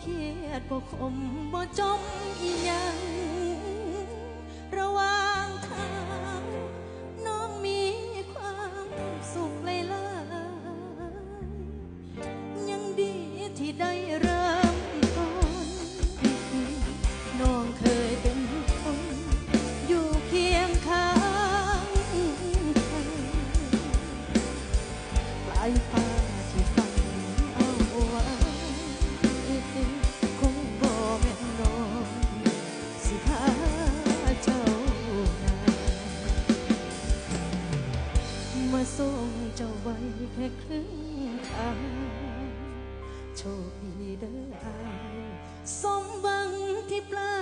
เครียดบ่ขมบ่จมอีหยัง ระหว่างทางน้องมีความสุขหลายๆยังดีที่ได้เริ่มต้นน้องเคยเป็นคนอยู่เคียงข้างกันปลายฟ้าที่ฟัง มาส่งเจ้าไว้แค่ครึ่งทางโชคดีเด้ออายสมบังที่ปลา